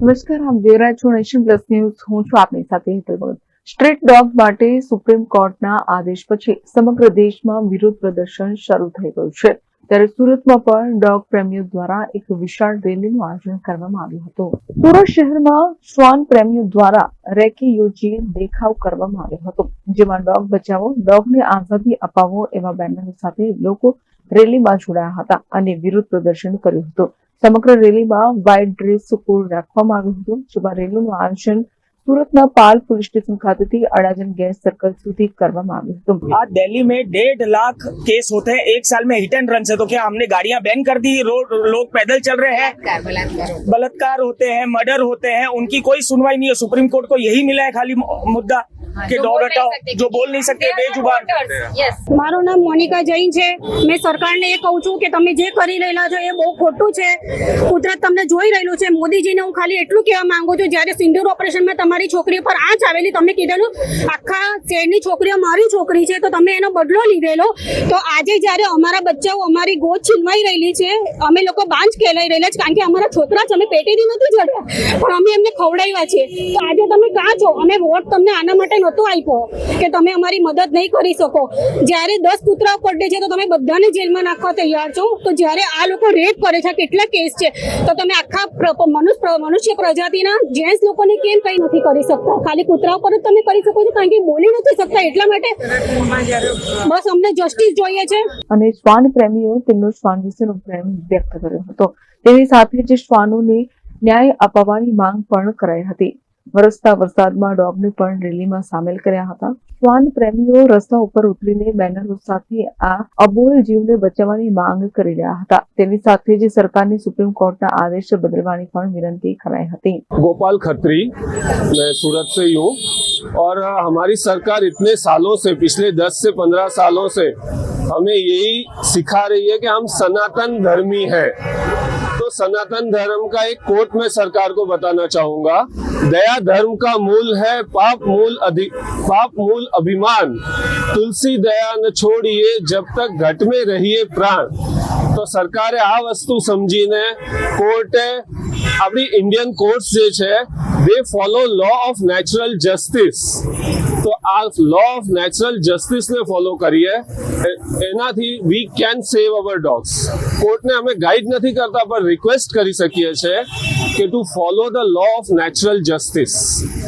નમસ્કાર, આપ જોઈ રહ્યા છો નેશન પ્લસ ન્યૂઝ. હું છું આપની સાથે હેતલ ભગત. સ્ટ્રીટ ડોગ માટે સુપ્રીમ કોર્ટના આદેશ પછી સમગ્ર દેશમાં વિરોધ પ્રદર્શન શરૂ થઈ ગયું છે. ત્યારે સુરતમાં પણ ડોગ પ્રેમીઓ દ્વારા એક વિશાળ રેલીનું આયોજન કરવામાં આવ્યું હતું. સુરત શહેરમાં શ્વાન પ્રેમીઓ દ્વારા રેકી યોજી દેખાવ કરવામાં આવ્યો હતો, જેમાં ડોગ બચાવો, ડોગને આઝાદી અપાવો એવા બેનરો સાથે લોકો રેલીમાં જોડાયા હતા અને વિરોધ પ્રદર્શન કર્યું હતું. સમગ્ર રેલીમાં વ્હાઇટ ડ્રેસ કોડ રાખવામાં આવ્યું હતું જેમાં રેલીનું આયોજન સુરતના પાલ પોલીસ સ્ટેશન ખાતેથી અડાજણ ગેસ સર્કલ સુધી કરવામાં આવ્યું હતું आज दिल्ली में डेढ़ लाख केस होते हैं एक साल में हिट एंड रन से तो क्या हमने गाड़ियां बैन कर दी रोड लोग पैदल चल रहे हैं बलात्कार बलात्कार होता बलात्कार होते हैं मर्डर होते हैं उनकी कोई सुनवाई नहीं है सुप्रीम कोर्ट को यही मिला है खाली मुद्दा है। कि जो डॉग बोल नहीं हटाओ सकते, जो बोल नहीं सकते They are not बेजुबान voters. Yes. મારું નામ મોનિકા જૈન છે મેં સરકારને એ કહું છું કે તમે જે કરી રહેલા છો એ બહુ ખોટું છે કુદરત તમને જોઈ રહેલું છે મોદીજીને હું ખાલી એટલું કહેવા માંગુ છું જ્યારે સિંદૂર ઓપરેશનમાં તમારી છોકરી પર આંચ આવેલી તમે કીધેલું આખા શહેરની છોકરીઓ અમારી છોકરી છે, તો તમે એનો બદલો લીધેલો. તો આજે જ્યારે અમારા બચ્ચાઓ અમારી ગોદ છીનવાઈ રહેલી છે, અમે લોકો બાંજ કહેલાઈ રહેલા છે, કારણ કે અમારા છોકરા છે, અમે પેટીથી નથી જડ્યા પણ અમે એમને ખવડાવ્યા છે. તો આજે તમે કાં છો? અમે વોટ તમને આના માટે નહોતો આપ્યો કે તમે અમારી મદદ નહીં કરી શકો. જ્યારે દસ કૂતરાઓ પડે છે, તો તમે બધાને જેલમાં નાખવા તૈયાર છો. તો જ્યારે આ લોકો રેપ કરે છે કેટલા કેસ છે, તો તમે આખા મનુષ્ય મનુષ્ય પ્રજાતિના જેન્ટ્સ લોકોને કેમ કંઈ નથી કરી શકતા? ખાલી કૂતરાઓ પર જ તમે કરી શકો છો, કારણ કે બોલી નથી શકતા એટલા માટે બસ અમને જસ્ટિસ જોઈએ છે. અને શ્વાન પ્રેમીઓ તેમનો શ્વાન વિશેનો પ્રેમ વ્યક્ત કર્યો હતો. તેની સાથે જ શ્વાનોને ન્યાય અપાવવાની માંગ પણ કરાઈ હતી. વરસતા વરસાદમાં ડોગને પણ રેલીમાં સામેલ કર્યા હતા. શ્વાન પ્રેમીઓ રસ્તા ઉપર ઉતરીને બેનરો સાથે આ અબોલ જીવને બચાવવાની માંગ કરી રહ્યા હતા. તેની સાથે જ સરકારની સુપ્રીમ કોર્ટના આદેશ બદલવાની પણ વિનંતી કરાઈ હતી. ગોપાલ ખત્રી સુરત સે હું. और अ, हमारी सरकार इतने सालों से पिछले 10 से 15 सालों से हमें यही सिखा रही है कि हम सनातन धर्मी हैं तो सनातन धर्म का एक कोट मैं सरकार को बताना चाहूंगा दया धर्म का मूल है पाप मूल अधि पाप मूल अभिमान तुलसी दया न छोड़िए जब तक घट में रहिए પ્રાણ તો સરકારે આ વસ્તુ સમજીને કોર્ટે આપણી ઇન્ડિયન કોર્ટ્સ જે છે they follow law of natural justice તો આ લો ઓફ નેચરલ જસ્ટિસને ફોલો કરીએ એનાથી we can save hour dogs કોર્ટને અમે ગાઈડ નથી કરતા પણ રિક્વેસ્ટ કરી શકીએ છીએ કે to follow the law of natural justice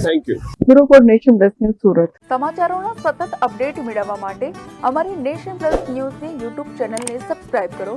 thank you bureau for nation plus news Surat. સમાચારોના સતત અપડેટ મેળવવા માટે અમારી નેશન પ્લસ ન્યૂઝની યુટ્યુબ ચેનલને સબસ્ક્રાઇબ કરો.